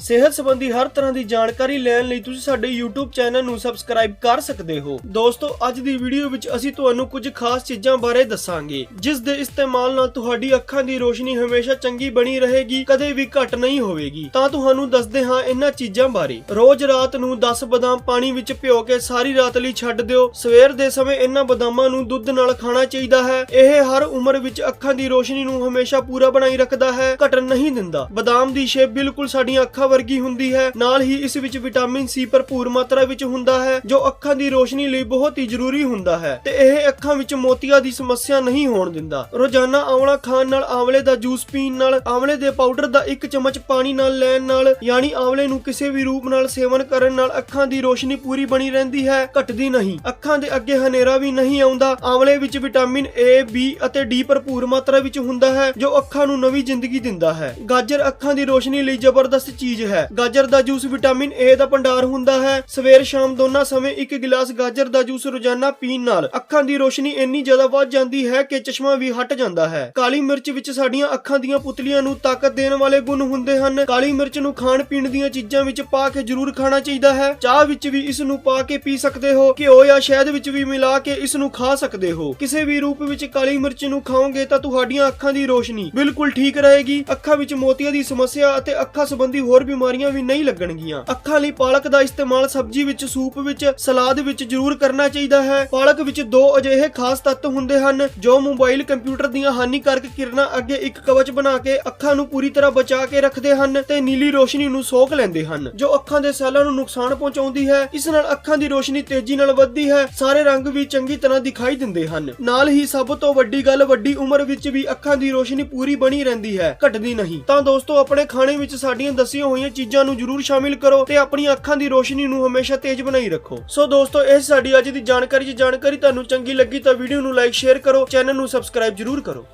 ਸਿਹਤ ਸੰਬੰਧੀ ਹਰ ਤਰ੍ਹਾਂ ਦੀ ਜਾਣਕਾਰੀ ਲੈਣ ਲਈ ਤੁਸੀਂ ਸਾਡੇ YouTube ਚੈਨਲ ਨੂੰ ਸਬਸਕ੍ਰਾਈਬ ਕਰ ਸਕਦੇ ਹੋ। ਦੋਸਤੋ, ਅੱਜ ਦੀ ਵੀਡੀਓ ਵਿੱਚ ਅਸੀਂ ਤੁਹਾਨੂੰ ਕੁਝ ਖਾਸ ਚੀਜ਼ਾਂ ਬਾਰੇ ਦੱਸਾਂਗੇ, ਜਿਸ ਦੇ ਇਸਤੇਮਾਲ ਨਾਲ ਤੁਹਾਡੀ ਅੱਖਾਂ ਦੀ ਰੋਸ਼ਨੀ ਹਮੇਸ਼ਾ ਚੰਗੀ ਬਣੀ ਰਹੇਗੀ, ਕਦੇ ਵੀ ਘਟ ਨਹੀਂ ਹੋਵੇਗੀ। ਤਾਂ ਤੁਹਾਨੂੰ ਦੱਸਦੇ ਹਾਂ ਇਹਨਾਂ ਚੀਜ਼ਾਂ ਬਾਰੇ। ਰੋਜ਼ ਰਾਤ ਨੂੰ 10 ਬਦਾਮ ਪਾਣੀ ਵਿੱਚ ਭਿਓ ਕੇ ਸਾਰੀ ਰਾਤ ਲਈ ਛੱਡ ਦਿਓ। ਸਵੇਰ ਦੇ ਸਮੇਂ ਇਹਨਾਂ ਬਦਾਮਾਂ ਨੂੰ ਦੁੱਧ ਨਾਲ ਖਾਣਾ ਚਾਹੀਦਾ ਹੈ। ਇਹ ਹਰ ਉਮਰ ਵਿੱਚ ਅੱਖਾਂ ਦੀ ਰੋਸ਼ਨੀ ਨੂੰ ਹਮੇਸ਼ਾ ਪੂਰਾ ਬਣਾਈ ਰੱਖਦਾ ਹੈ, ਘਟਣ ਨਹੀਂ ਦਿੰਦਾ। ਬਦਾਮ ਦੀ ਸ਼ੇਪ ਬਿਲਕੁਲ ਸਾਡੀਆਂ ਅੱਖਾਂ ਵਰਗੀ ਹੁੰਦੀ ਹੈ। ਨਾਲ ਹੀ ਇਸ ਵਿੱਚ ਵਿਟਾਮਿਨ ਸੀ ਭਰਪੂਰ ਮਾਤਰਾ ਵਿੱਚ ਹੁੰਦਾ ਹੈ ਜੋ ਅੱਖਾਂ ਦੀ ਰੋਸ਼ਨੀ ਲਈ ਬਹੁਤ ਹੀ ਜ਼ਰੂਰੀ ਹੁੰਦਾ ਹੈ। ਤੇ ਇਹ ਅੱਖਾਂ ਵਿੱਚ ਮੋਤੀਆ ਦੀ ਸਮੱਸਿਆ ਨਹੀਂ ਹੋਣ ਦਿੰਦਾ। ਰੋਜ਼ਾਨਾ ਆਂਵਲਾ ਖਾਣ ਨਾਲ ਆਵਲੇ ਦਾ ਜੂਸ ਪੀਣ ਨਾਲ ਆਂਵਲੇ ਦੇ ਪਾਊਡਰ ਦਾ ਇੱਕ ਚਮਚ ਪਾਣੀ ਨਾਲ ਲੈਣ ਨਾਲ ਯਾਨੀ ਆਂਵਲੇ ਨੂੰ ਕਿਸੇ ਵੀ ਰੂਪ ਨਾਲ ਸੇਵਨ ਕਰਨ ਨਾਲ ਅੱਖਾਂ ਦੀ ਰੋਸ਼ਨੀ ਪੂਰੀ ਬਣੀ ਰਹਿੰਦੀ ਹੈ ਘਟਦੀ ਨਹੀਂ। ਅੱਖਾਂ ਦੇ ਅੱਗੇ ਹਨੇਰਾ ਵੀ ਨਹੀਂ ਆਉਂਦਾ। ਆਂਵਲੇ ਵਿੱਚ ਵਿਟਾਮਿਨ A, B ਅਤੇ D ਭਰਪੂਰ ਮਾਤਰਾ ਵਿੱਚ ਹੁੰਦਾ ਹੈ ਜੋ ਅੱਖਾਂ ਨੂੰ ਨਵੀਂ ਜ਼ਿੰਦਗੀ ਦਿੰਦਾ ਹੈ। ਗਾਜਰ ਅੱਖਾਂ ਦੀ ਰੋਸ਼ਨੀ ਲਈ ਜ਼ਬਰਦਸਤ ਚੀਜ਼ ਹੈ। ਗਾਜਰ ਦਾ ਜੂਸ ਵਿਟਾਮਿਨ A ਦਾ ਭੰਡਾਰ ਹੁੰਦਾ ਹੈ। ਸਵੇਰ ਸ਼ਾਮ ਦੋਨਾਂ ਸਮੇਂ ਇੱਕ ਗਿਲਾਸ ਗਾਜਰ ਦਾ ਜੂਸ ਰੋਜ਼ਾਨਾ ਪੀਣ ਨਾਲ ਅੱਖਾਂ ਦੀ ਰੋਸ਼ਨੀ ਇੰਨੀ ਜ਼ਿਆਦਾ ਵੱਧ ਜਾਂਦੀ ਹੈ ਕਿ ਚਸ਼ਮਾ ਵੀ ਹਟ ਜਾਂਦਾ ਹੈ। ਕਾਲੀ ਮਿਰਚ ਵਿੱਚ ਸਾਡੀਆਂ ਅੱਖਾਂ ਦੀਆਂ ਪੁਤਲੀਆਂ ਨੂੰ ਤਾਕਤ ਦੇਣ ਵਾਲੇ ਗੁਣ ਹੁੰਦੇ ਹਨ। ਕਾਲੀ ਮਿਰਚ ਨੂੰ ਖਾਣ ਪੀਣ ਦੀਆਂ ਚੀਜ਼ਾਂ ਵਿੱਚ ਪਾ ਕੇ ਜ਼ਰੂਰ ਖਾਣਾ ਚਾਹੀਦਾ ਹੈ। ਚਾਹ ਵਿੱਚ ਵੀ ਇਸ ਨੂੰ ਪਾ ਕੇ ਪੀ ਸਕਦੇ ਹੋ। ਘਿਓ ਜਾਂ ਸ਼ਹਿਦ ਵਿੱਚ ਵੀ ਮਿਲਾ ਕੇ ਇਸ ਨੂੰ ਖਾ ਸਕਦੇ ਹੋ। ਕਿਸੇ ਵੀ ਰੂਪ ਵਿੱਚ ਕਾਲੀ ਮਿਰਚ ਨੂੰ ਖਾਓਗੇ ਤਾਂ ਤੁਹਾਡੀਆਂ ਅੱਖਾਂ ਦੀ ਰੋਸ਼ਨੀ ਬਿਲਕੁਲ ਠੀਕ ਰਹੇਗੀ। ਅੱਖਾਂ ਵਿੱਚ ਮੋਤੀਆ ਦੀ ਸਮੱਸਿਆ ਅਤੇ ਅੱਖਾਂ ਸੰਬੰਧੀ ਹੋਰ ਬਿਮਾਰੀਆਂ ਵੀ ਨਹੀਂ ਲੱਗਣਗੀਆਂ। ਅੱਖਾਂ ਲਈ ਪਾਲਕ ਦਾ ਇਸਤੇਮਾਲ ਸਬਜ਼ੀ ਵਿੱਚ, ਸੂਪ ਵਿੱਚ, ਸਲਾਦ ਵਿੱਚ ਜ਼ਰੂਰ ਕਰਨਾ ਚਾਹੀਦਾ ਹੈ। ਪਾਲਕ ਵਿੱਚ ਦੋ ਅਜਿਹੇ ਖਾਸ ਤੱਤ ਹੁੰਦੇ ਹਨ, ਜੋ ਮੋਬਾਈਲ ਕੰਪਿਊਟਰ ਦੀਆਂ ਹਾਨੀਕਾਰਕ ਕਿਰਨਾਂ ਅੱਗੇ ਇੱਕ ਕਵਚ ਬਣਾ ਕੇ ਅੱਖਾਂ ਨੂੰ ਪੂਰੀ ਤਰ੍ਹਾਂ ਬਚਾ ਕੇ ਰੱਖਦੇ ਹਨ ਤੇ ਨੀਲੀ ਰੋਸ਼ਨੀ ਨੂੰ ਸੋਖ ਲੈਂਦੇ ਹਨ, ਜੋ ਅੱਖਾਂ ਦੇ ਸੈੱਲਾਂ ਨੂੰ ਨੁਕਸਾਨ ਪਹੁੰਚਾਉਂਦੀ ਹੈ। ਇਸ ਨਾਲ ਅੱਖਾਂ ਦੀ ਰੋਸ਼ਨੀ ਤੇਜ਼ੀ ਨਾਲ ਵੱਧਦੀ ਹੈ, ਸਾਰੇ ਰੰਗ ਵੀ ਚੰਗੀ ਤਰ੍ਹਾਂ ਦਿਖਾਈ ਦਿੰਦੇ ਹਨ। ਨਾਲ ਹੀ ਸਭ ਤੋਂ ਵੱਡੀ ਗੱਲ, ਵੱਡੀ ਉਮਰ ਵਿੱਚ ਵੀ ਅੱਖਾਂ ਦੀ ਰੋਸ਼ਨੀ ਪੂਰੀ ਬਣੀ ਰਹਿੰਦੀ ਹੈ, ਘਟਦੀ ਨਹੀਂ। ਤਾਂ ਦੋਸਤੋ, ਆਪਣੇ ਖਾਣੇ ਵਿੱਚ ਸਾਡੀਆਂ ਦੱਸੀਆਂ ਹੋਈਆਂ ਚੀਜ਼ਾਂ ਨੂੰ ਜ਼ਰੂਰ ਸ਼ਾਮਿਲ ਕਰੋ ਤੇ ਆਪਣੀਆਂ ਅੱਖਾਂ ਦੀ ਰੋਸ਼ਨੀ ਨੂੰ ਹਮੇਸ਼ਾ ਤੇਜ਼ ਬਣਾਈ ਰੱਖੋ। ਸੋ ਦੋਸਤੋ, ਇਹ ਸਾਡੀ ਅੱਜ ਦੀ ਜਾਣਕਾਰੀ। ਜੇ ਜਾਣਕਾਰੀ ਤੁਹਾਨੂੰ ਚੰਗੀ ਲੱਗੀ ਤਾਂ ਵੀਡੀਓ ਨੂੰ ਲਾਈਕ ਸ਼ੇਅਰ ਕਰੋ, ਚੈਨਲ ਨੂੰ ਸਬਸਕ੍ਰਾਈਬ ਜ਼ਰੂਰ ਕਰੋ।